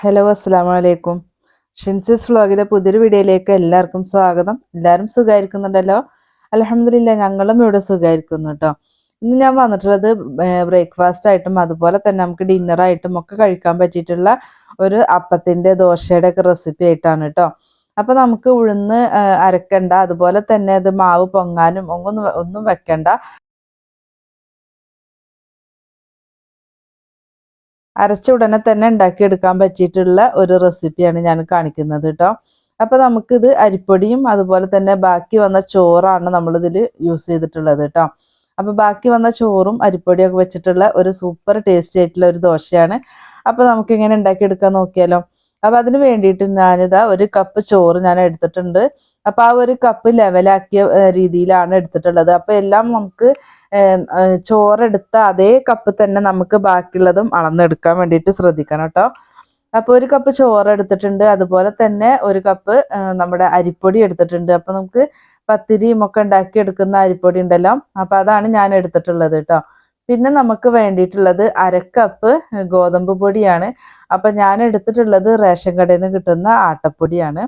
Hello അസ്സാം വലൈക്കും ഷിൻസിസ് വ്ളോഗിലെ പുതിയൊരു വീഡിയോയിലേക്ക് എല്ലാവർക്കും സ്വാഗതം. എല്ലാവരും സുഖമായിരിക്കുന്നുണ്ടല്ലോ? അലഹമില്ല ഞങ്ങളും ഇവിടെ സുഖമായിരിക്കുന്നു കേട്ടോ. ഇന്ന് ഞാൻ വന്നിട്ടുള്ളത് ബ്രേക്ക്ഫാസ്റ്റ് ആയിട്ടും അതുപോലെ തന്നെ നമുക്ക് ഡിന്നറായിട്ടും ഒക്കെ കഴിക്കാൻ പറ്റിയിട്ടുള്ള ഒരു അപ്പത്തിന്റെ ദോശയുടെ ഒക്കെ റെസിപ്പി ആയിട്ടാണ് കേട്ടോ. അപ്പോൾ നമുക്ക് ഉഴുന്ന് അരക്കണ്ട അതുപോലെ തന്നെ അത് മാവ് പൊങ്ങാനും ഒന്നും ഒന്നും വെക്കണ്ട. അരച്ച ഉടനെ തന്നെ ഉണ്ടാക്കിയെടുക്കാൻ പറ്റിയിട്ടുള്ള ഒരു റെസിപ്പിയാണ് ഞാൻ കാണിക്കുന്നത് കേട്ടോ. അപ്പോൾ നമുക്കിത് അരിപ്പൊടിയും അതുപോലെ തന്നെ ബാക്കി വന്ന ചോറാണ് നമ്മളിതിൽ യൂസ് ചെയ്തിട്ടുള്ളത് കേട്ടോ. അപ്പോൾ ബാക്കി വന്ന ചോറും അരിപ്പൊടിയൊക്കെ വെച്ചിട്ടുള്ള ഒരു സൂപ്പർ ടേസ്റ്റി ആയിട്ടുള്ള ഒരു ദോശയാണ്. അപ്പോൾ നമുക്ക് ഇങ്ങനെ ഉണ്ടാക്കിയെടുക്കാൻ നോക്കിയാലോ. അപ്പോൾ അതിന് വേണ്ടിയിട്ട് ഞാനിതാ ഒരു കപ്പ് ചോറ് ഞാൻ എടുത്തിട്ടുണ്ട്. അപ്പോൾ ആ ഒരു കപ്പ് ലെവലാക്കിയ രീതിയിലാണ് എടുത്തിട്ടുള്ളത്. അപ്പോൾ എല്ലാം നമുക്ക് ചോറെടുത്ത അതേ കപ്പ് തന്നെ നമുക്ക് ബാക്കിയുള്ളതും അളന്നെടുക്കാൻ വേണ്ടിയിട്ട് ശ്രദ്ധിക്കണം കേട്ടോ. അപ്പോൾ ഒരു കപ്പ് ചോറ് എടുത്തിട്ടുണ്ട് അതുപോലെ തന്നെ ഒരു കപ്പ് നമ്മുടെ അരിപ്പൊടി എടുത്തിട്ടുണ്ട്. അപ്പോൾ നമുക്ക് പത്തിരിയും ഒക്കെ ഉണ്ടാക്കി എടുക്കുന്ന അരിപ്പൊടി ഉണ്ടല്ലോ. അപ്പോൾ അതാണ് ഞാൻ എടുത്തിട്ടുള്ളത് കേട്ടോ. പിന്നെ നമുക്ക് വേണ്ടിയിട്ടുള്ളത് അരക്കപ്പ് ഗോതമ്പ് പൊടിയാണ്. അപ്പം ഞാൻ എടുത്തിട്ടുള്ളത് റേഷൻ കടയിൽ നിന്ന് കിട്ടുന്ന ആട്ടപ്പൊടിയാണ്.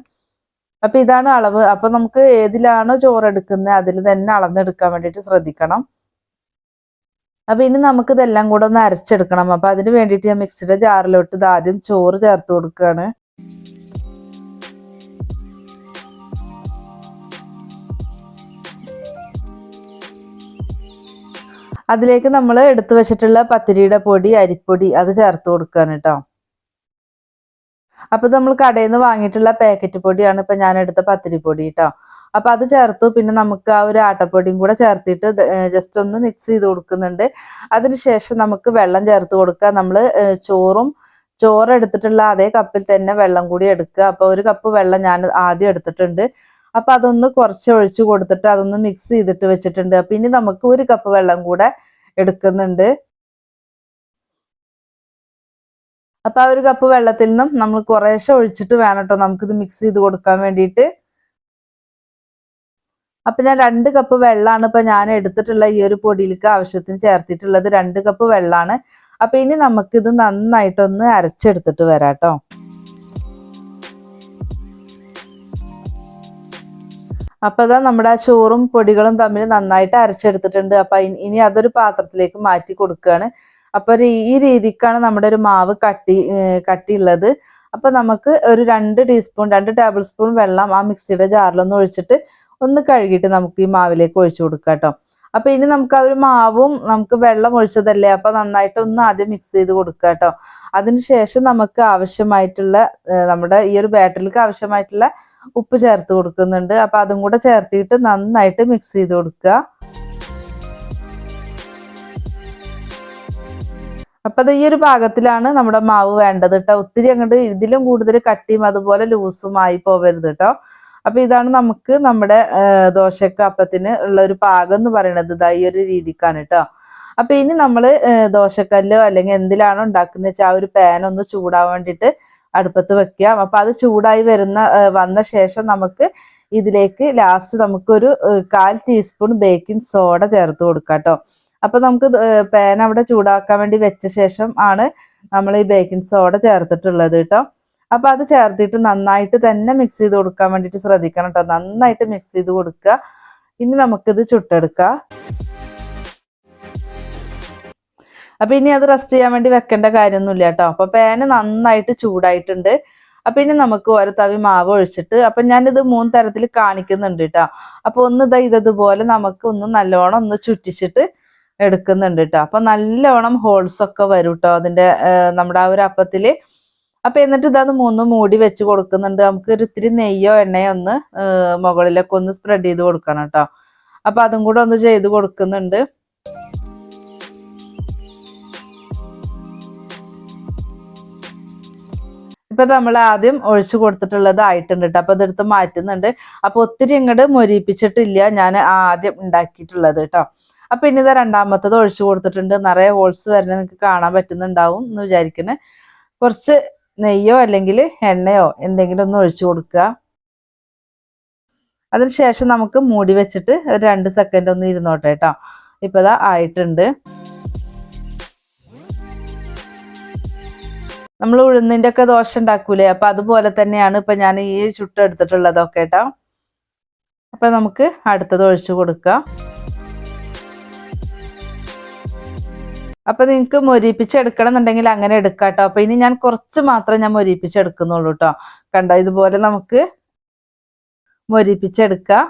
അപ്പം ഇതാണ് അളവ്. അപ്പം നമുക്ക് ഏതിലാണോ ചോറ് എടുക്കുന്നത് അതിൽ തന്നെ അളന്നെടുക്കാൻ വേണ്ടിയിട്ട് ശ്രദ്ധിക്കണം. അപ്പം ഇനി നമുക്ക് ഇതെല്ലാം കൂടെ ഒന്ന് അരച്ചെടുക്കണം. അപ്പം അതിന് വേണ്ടിയിട്ട് ഞാൻ മിക്സിയുടെ ജാറിലോട്ട് ഇത് ആദ്യം ചോറ് ചേർത്ത് കൊടുക്കുകയാണ്. അതിലേക്ക് നമ്മൾ എടുത്തു വെച്ചിട്ടുള്ള പത്തിരിയുടെ പൊടി അരിപ്പൊടി അത് ചേർത്ത് കൊടുക്കുകയാണ് കേട്ടോ. അപ്പൊ നമ്മൾ കടയിൽ നിന്ന് വാങ്ങിയിട്ടുള്ള പാക്കറ്റ് പൊടിയാണ് ഇപ്പൊ ഞാൻ എടുത്ത പത്തിരിപ്പൊടി കേട്ടോ. അപ്പൊ അത് ചേർത്തു. പിന്നെ നമുക്ക് ആ ഒരു ആട്ടപ്പൊടിയും കൂടെ ചേർത്തിട്ട് ജസ്റ്റ് ഒന്ന് മിക്സ് ചെയ്ത് കൊടുക്കുന്നുണ്ട്. അതിനുശേഷം നമുക്ക് വെള്ളം ചേർത്ത് കൊടുക്കുക. നമ്മൾ ചോറും ചോറ് എടുത്തിട്ടുള്ള അതേ കപ്പിൽ തന്നെ വെള്ളം കൂടി എടുക്കുക. അപ്പൊ ഒരു കപ്പ് വെള്ളം ഞാൻ ആദ്യം എടുത്തിട്ടുണ്ട്. അപ്പൊ അതൊന്ന് കുറച്ച് ഒഴിച്ചു കൊടുത്തിട്ട് അതൊന്ന് മിക്സ് ചെയ്തിട്ട് വെച്ചിട്ടുണ്ട്. അപ്പൊ ഇനി നമുക്ക് ഒരു കപ്പ് വെള്ളം കൂടെ എടുക്കുന്നുണ്ട്. അപ്പൊ ആ ഒരു കപ്പ് വെള്ളത്തിൽ നിന്നും നമ്മൾ കുറേശ്ശെ ഒഴിച്ചിട്ട് വേണം കേട്ടോ നമുക്കിത് മിക്സ് ചെയ്ത് കൊടുക്കാൻ വേണ്ടിയിട്ട്. അപ്പൊ ഞാൻ രണ്ട് കപ്പ് വെള്ളമാണ് ഇപ്പൊ ഞാൻ എടുത്തിട്ടുള്ള ഈ ഒരു പൊടിയിലേക്ക് ആവശ്യത്തിന് ചേർത്തിട്ടുള്ളത്. രണ്ട് കപ്പ് വെള്ളമാണ് അപ്പൊ ഇനി നമുക്കിത് നന്നായിട്ടൊന്ന് അരച്ചെടുത്തിട്ട് വരാം കേട്ടോ അപ്പൊ അതാ നമ്മുടെ ചോറും പൊടികളും തമ്മിൽ നന്നായിട്ട് അരച്ചെടുത്തിട്ടുണ്ട്. അപ്പൊ ഇനി- അതൊരു പാത്രത്തിലേക്ക് മാറ്റി കൊടുക്കുകയാണ് അപ്പൊ ഈ രീതിക്കാണ് നമ്മുടെ ഒരു മാവ് കട്ടി കട്ടിയുള്ളത്. അപ്പൊ നമുക്ക് ഒരു രണ്ട് ടീസ്പൂൺ രണ്ട് ടേബിൾ സ്പൂൺ വെള്ളം ആ മിക്സിയുടെ ജാറിലൊന്ന് ഒഴിച്ചിട്ട് ഒന്ന് കഴുകിയിട്ട് നമുക്ക് ഈ മാവിലേക്ക് ഒഴിച്ചു കൊടുക്കാം കേട്ടോ. അപ്പൊ ഇനി നമുക്ക് ആ ഒരു മാവും നമുക്ക് വെള്ളം ഒഴിച്ചതല്ലേ? അപ്പൊ നന്നായിട്ട് ഒന്ന് ആദ്യം മിക്സ് ചെയ്ത് കൊടുക്കുക കേട്ടോ. അതിനുശേഷം നമുക്ക് ആവശ്യമായിട്ടുള്ള നമ്മുടെ ഈ ഒരു ബാറ്ററിലേക്ക് ആവശ്യമായിട്ടുള്ള ഉപ്പ് ചേർത്ത് കൊടുക്കുന്നുണ്ട്. അപ്പൊ അതും കൂടെ ചേർത്തിട്ട് നന്നായിട്ട് മിക്സ് ചെയ്ത് കൊടുക്കുക. അപ്പൊ അത് ഈ ഒരു ഭാഗത്തിലാണ് നമ്മുടെ മാവ് വേണ്ടത് കേട്ടോ. ഒത്തിരി അങ്ങോട്ട് ഇതിലും കൂടുതൽ കട്ടിയും അതുപോലെ ലൂസും ആയി പോവരുത് കേട്ടോ. അപ്പൊ ഇതാണ് നമുക്ക് നമ്മുടെ ദോശക്ക് അപ്പത്തിന് ഉള്ള ഒരു പാകം എന്ന് പറയുന്നത് ഇതാ ഈ ഒരു രീതിക്കാണ് കേട്ടോ അപ്പൊ ഇനി നമ്മൾ ദോശക്കല്ലോ അല്ലെങ്കിൽ എന്തിലാണോ ഉണ്ടാക്കുന്നത് വെച്ചാൽ ആ ഒരു പാൻ ഒന്ന് ചൂടാവാൻ വേണ്ടിയിട്ട് അടുപ്പത്ത് വെക്കുക അപ്പൊ അത് ചൂടായി വരുന്ന വന്ന ശേഷം നമുക്ക് ഇതിലേക്ക് ലാസ്റ്റ് നമുക്കൊരു കാൽ ടീസ്പൂൺ ബേക്കിംഗ് സോഡ ചേർത്ത് കൊടുക്കാം കേട്ടോ അപ്പൊ നമുക്ക് പാൻ അവിടെ ചൂടാക്കാൻ വേണ്ടി വെച്ച ശേഷം ആണ് നമ്മൾ ഈ ബേക്കിംഗ് സോഡ ചേർത്തിട്ടുള്ളത് കേട്ടോ അപ്പൊ അത് ചേർത്തിട്ട് നന്നായിട്ട് തന്നെ മിക്സ് ചെയ്ത് കൊടുക്കാൻ വേണ്ടിയിട്ട് ശ്രദ്ധിക്കണം കേട്ടോ നന്നായിട്ട് മിക്സ് ചെയ്ത് കൊടുക്കുക. ഇനി നമുക്കിത് ചുട്ടെടുക്കാം. അപ്പൊ ഇനി അത് റെസ്റ്റ് ചെയ്യാൻ വേണ്ടി വെക്കേണ്ട കാര്യമൊന്നുമില്ല കേട്ടോ അപ്പൊ പാന് നന്നായിട്ട് ചൂടായിട്ടുണ്ട്. അപ്പൊ ഇനി നമുക്ക് ഓരോ തവി മാവ് ഒഴിച്ചിട്ട് അപ്പൊ ഞാനിത് മൂന്ന് തരത്തിൽ കാണിക്കുന്നുണ്ട് കേട്ടോ അപ്പൊ ഒന്ന് ഇതാ ഇതതുപോലെ നമുക്ക് ഒന്ന് നല്ലോണം ഒന്ന് ചുറ്റിച്ചിട്ട് എടുക്കുന്നുണ്ട് കേട്ടോ അപ്പൊ നല്ലോണം ഹോൾസ് ഒക്കെ വരും കേട്ടോ അതിന്റെ നമ്മുടെ ആ ഒരു അപ്പത്തിൽ. അപ്പൊ എന്നിട്ട് ഇതൊന്ന് മൂന്ന് മൂടി വെച്ച് കൊടുക്കുന്നുണ്ട്. നമുക്ക് ഒരു ഇത്തിരി നെയ്യോ എണ്ണയോ ഒന്ന് മുകളിലൊക്കെ ഒന്ന് സ്പ്രെഡ് ചെയ്ത് കൊടുക്കണം കേട്ടോ. അപ്പൊ അതും കൂടെ ഒന്ന് ചെയ്ത് കൊടുക്കുന്നുണ്ട്. ഇപ്പൊ നമ്മൾ ആദ്യം ഒഴിച്ചു കൊടുത്തിട്ടുള്ളത് ആയിട്ടുണ്ട് കേട്ടോ. അപ്പൊ ഇതെടുത്ത് മാറ്റുന്നുണ്ട്. അപ്പൊ ഒത്തിരി ഇങ്ങോട്ട് മൊരിപ്പിച്ചിട്ടില്ല ഞാൻ ആദ്യം ഉണ്ടാക്കിയിട്ടുള്ളത് കേട്ടോ. അപ്പൊ ഇനി ഇതാ രണ്ടാമത്തത് ഒഴിച്ചു കൊടുത്തിട്ടുണ്ട്. നിറയെ ഹോൾസ് വരുന്നത് നിങ്ങൾക്ക് കാണാൻ പറ്റുന്നുണ്ടാവും എന്ന് വിചാരിക്കുന്നത് കുറച്ച് നെയ്യോ അല്ലെങ്കിൽ എണ്ണയോ എന്തെങ്കിലും ഒന്ന് ഒഴിച്ചു കൊടുക്കുക. അതിനുശേഷം നമുക്ക് മൂടി വെച്ചിട്ട് ഒരു രണ്ട് സെക്കൻഡ് ഒന്ന് ഇരുന്നോട്ടെ കേട്ടോ ഇപ്പൊ ഇതാ ആയിട്ടുണ്ട്. നമ്മൾ ഉഴുന്നിന്റെ ഒക്കെ ദോശ ഉണ്ടാക്കൂലേ? അപ്പൊ അതുപോലെ തന്നെയാണ് ഇപ്പൊ ഞാൻ ഈ ചുട്ടെടുത്തിട്ടുള്ളതൊക്കെ കേട്ടോ അപ്പൊ നമുക്ക് അടുത്തത് ഒഴിച്ചു കൊടുക്കാം. അപ്പൊ നിങ്ങൾക്ക് മൊരിപ്പിച്ചെടുക്കണം എന്നുണ്ടെങ്കിൽ അങ്ങനെ എടുക്കാം കേട്ടോ അപ്പൊ ഇനി ഞാൻ കുറച്ച് മാത്രമേ ഞാൻ മൊരിപ്പിച്ചെടുക്കുന്നുള്ളൂ കേട്ടോ കണ്ടോ ഇതുപോലെ നമുക്ക് മൊരിപ്പിച്ചെടുക്കാം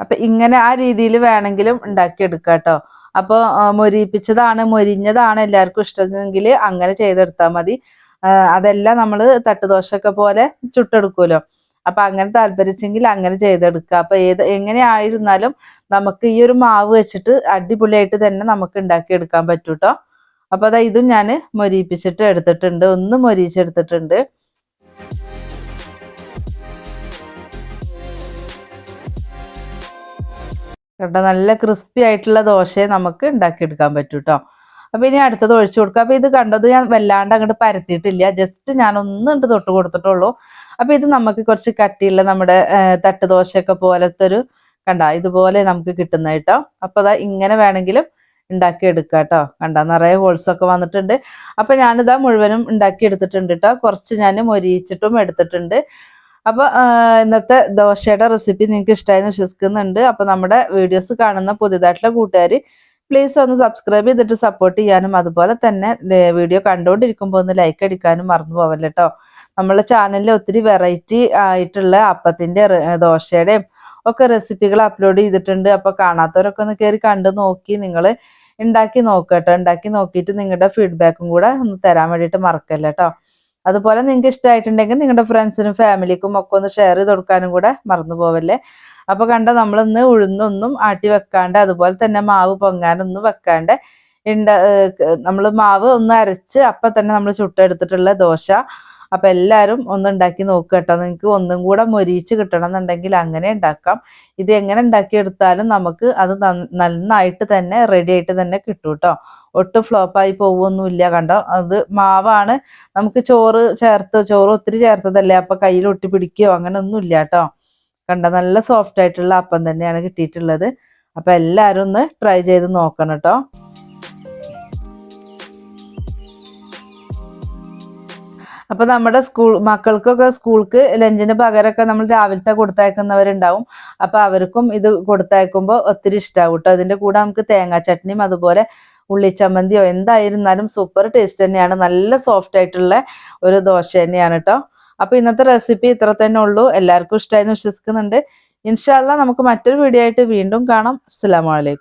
അപ്പൊ ഇങ്ങനെ ആ രീതിയിൽ വേണമെങ്കിലും ഉണ്ടാക്കിയെടുക്കാം കേട്ടോ അപ്പോൾ മൊരിപ്പിച്ചതാണ് മൊരിഞ്ഞതാണ് എല്ലാവർക്കും ഇഷ്ടമെങ്കിൽ അങ്ങനെ ചെയ്തെടുത്താൽ മതി. അതെല്ലാം നമ്മൾ തട്ടുദോശയൊക്കെ പോലെ ചുട്ടെടുക്കുമല്ലോ. അപ്പൊ അങ്ങനെ താല്പര്യച്ചെങ്കിൽ അങ്ങനെ ചെയ്തെടുക്കുക അപ്പൊ ഏത് എങ്ങനെ ആയിരുന്നാലും നമുക്ക് ഈ ഒരു മാവ് വെച്ചിട്ട് അടിപൊളിയായിട്ട് തന്നെ നമുക്ക് ഉണ്ടാക്കിയെടുക്കാൻ പറ്റും കേട്ടോ അപ്പൊ അതാ ഇതും ഞാൻ മൊരിയിപ്പിച്ചിട്ട് എടുത്തിട്ടുണ്ട്. ഒന്ന് മൊരിയിച്ചെടുത്തിട്ടുണ്ട്. കേട്ടോ നല്ല ക്രിസ്പി ആയിട്ടുള്ള ദോശയെ നമുക്ക് ഉണ്ടാക്കിയെടുക്കാൻ പറ്റും കേട്ടോ അപ്പൊ ഇനി അടുത്തത് ഒഴിച്ചു കൊടുക്കുക അപ്പൊ ഇത് കണ്ടത് ഞാൻ വല്ലാണ്ട് അങ്ങോട്ട് പരത്തിയിട്ടില്ല. ജസ്റ്റ് ഞാൻ ഒന്ന് തൊട്ട് കൊടുത്തിട്ടുള്ളൂ. അപ്പൊ ഇത് നമുക്ക് കുറച്ച് കട്ടിയുള്ള നമ്മുടെ തട്ടുദോശയൊക്കെ പോലത്തെ ഒരു കണ്ട ഇതുപോലെ നമുക്ക് കിട്ടുന്ന കേട്ടോ. അപ്പൊ അതാ ഇങ്ങനെ വേണമെങ്കിലും ഉണ്ടാക്കി എടുക്കാം കേട്ടോ. കണ്ട നിറയെ ഹോൾസ് ഒക്കെ വന്നിട്ടുണ്ട്. അപ്പൊ ഞാനിതാ മുഴുവനും ഉണ്ടാക്കി എടുത്തിട്ടുണ്ട് കേട്ടോ. കുറച്ച് ഞാൻ മൊരിയിച്ചിട്ടും എടുത്തിട്ടുണ്ട്. അപ്പൊ ഇന്നത്തെ ദോശയുടെ റെസിപ്പി നിങ്ങൾക്ക് ഇഷ്ടമായെന്ന് വിശ്വസിക്കുന്നുണ്ട്. അപ്പൊ നമ്മുടെ വീഡിയോസ് കാണുന്ന പുതിയതായിട്ടുള്ള കൂട്ടുകാർ പ്ലീസ് ഒന്ന് സബ്സ്ക്രൈബ് ചെയ്തിട്ട് സപ്പോർട്ട് ചെയ്യാനും അതുപോലെ തന്നെ വീഡിയോ കണ്ടുകൊണ്ടിരിക്കുമ്പോൾ ഒന്ന് ലൈക്ക് അടിക്കാനും മറന്നു പോവല്ലോ കേട്ടോ. നമ്മളെ ചാനലിൽ ഒത്തിരി വെറൈറ്റി ആയിട്ടുള്ള അപ്പത്തിന്റെ ദോശയുടെയും ഒക്കെ റെസിപ്പികൾ അപ്ലോഡ് ചെയ്തിട്ടുണ്ട്. അപ്പോൾ കാണാത്തവരൊക്കെ ഒന്ന് കയറി കണ്ട് നോക്കി നിങ്ങൾ ഉണ്ടാക്കി നോക്കുക കേട്ടോ. ഉണ്ടാക്കി നോക്കിയിട്ട് നിങ്ങളുടെ ഫീഡ്ബാക്കും കൂടെ ഒന്ന് തരാൻ വേണ്ടിയിട്ട് മറക്കല്ല കേട്ടോ അതുപോലെ നിങ്ങൾക്ക് ഇഷ്ടമായിട്ടുണ്ടെങ്കിൽ നിങ്ങളുടെ ഫ്രണ്ട്സിനും ഫാമിലിക്കും ഒക്കെ ഒന്ന് ഷെയർ ചെയ്ത് കൊടുക്കാനും കൂടെ മറന്നു പോവല്ലേ. അപ്പോൾ കണ്ട നമ്മളൊന്ന് ഉഴുന്നൊന്നും ആട്ടി വെക്കാണ്ട് അതുപോലെ തന്നെ മാവ് പൊങ്ങാനൊന്നും വെക്കാണ്ട് ഉണ്ട നമ്മൾ മാവ് ഒന്ന് അരച്ച് അപ്പം തന്നെ നമ്മൾ ചുട്ടെടുത്തിട്ടുള്ള ദോശ അപ്പൊ എല്ലാവരും ഒന്ന് ഉണ്ടാക്കി നോക്കുക കേട്ടോ. നിങ്ങൾക്ക് ഒന്നും കൂടെ മൊരിച്ച് കിട്ടണം അങ്ങനെ ഉണ്ടാക്കാം. ഇത് എങ്ങനെ ഉണ്ടാക്കിയെടുത്താലും നമുക്ക് അത് നന്ന- നന്നായിട്ട് തന്നെ റെഡി ആയിട്ട് തന്നെ കിട്ടും കേട്ടോ. ഒട്ടും ഫ്ലോപ്പായി പോവൊന്നുമില്ല കണ്ടോ. അത് മാവാണ്. നമുക്ക് ചോറ് ചേർത്ത് ചോറ് ഒത്തിരി ചേർത്തതല്ലേ? അപ്പൊ കയ്യിൽ ഒട്ടി പിടിക്കുകയോ അങ്ങനെ ഇല്ല കേട്ടോ. കണ്ട? നല്ല സോഫ്റ്റ് ആയിട്ടുള്ള അപ്പം തന്നെയാണ് കിട്ടിയിട്ടുള്ളത്. അപ്പൊ എല്ലാവരും ഒന്ന് ട്രൈ ചെയ്ത് നോക്കണം കേട്ടോ. അപ്പൊ നമ്മുടെ സ്കൂൾ മക്കൾക്കൊക്കെ സ്കൂൾക്ക് ലഞ്ചിന് പകരമൊക്കെ നമ്മൾ രാവിലത്തെ കൊടുത്തയക്കുന്നവരുണ്ടാവും. അപ്പൊ അവർക്കും ഇത് കൊടുത്തയക്കുമ്പോൾ ഒത്തിരി ഇഷ്ടാവും കേട്ടോ. അതിന്റെ കൂടെ നമുക്ക് തേങ്ങാ ചട്നിയും അതുപോലെ ഉള്ളിച്ചമ്മന്തിയോ എന്തായിരുന്നാലും സൂപ്പർ ടേസ്റ്റ് തന്നെയാണ്. നല്ല സോഫ്റ്റ് ആയിട്ടുള്ള ഒരു ദോശ തന്നെയാണ് കേട്ടോ. അപ്പൊ ഇന്നത്തെ റെസിപ്പി ഇത്ര തന്നെ ഉള്ളൂ. എല്ലാവർക്കും ഇഷ്ടമായി വിശ്വസിക്കുന്നുണ്ട്. ഇൻഷാല്ല നമുക്ക് മറ്റൊരു വീഡിയോ ആയിട്ട് വീണ്ടും കാണാം. അസ്സലാമു അലൈക്കും.